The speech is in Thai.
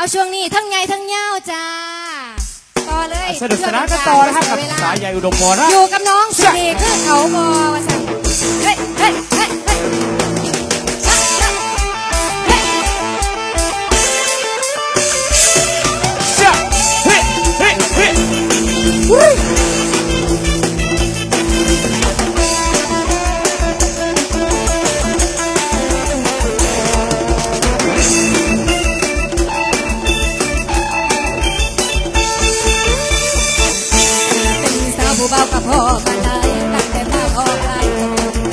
เอาช่วงนี้ทั้งใหญ่ทั้งยาวจ้าต่อเลยสนุกสนานกันต่อนะครับกับเวลาสายใหญ่อุดมพรนะอยู่กับน้องสิริคือเขาบอ พ่อกันได้ตั้งแต่มาพ่อกัน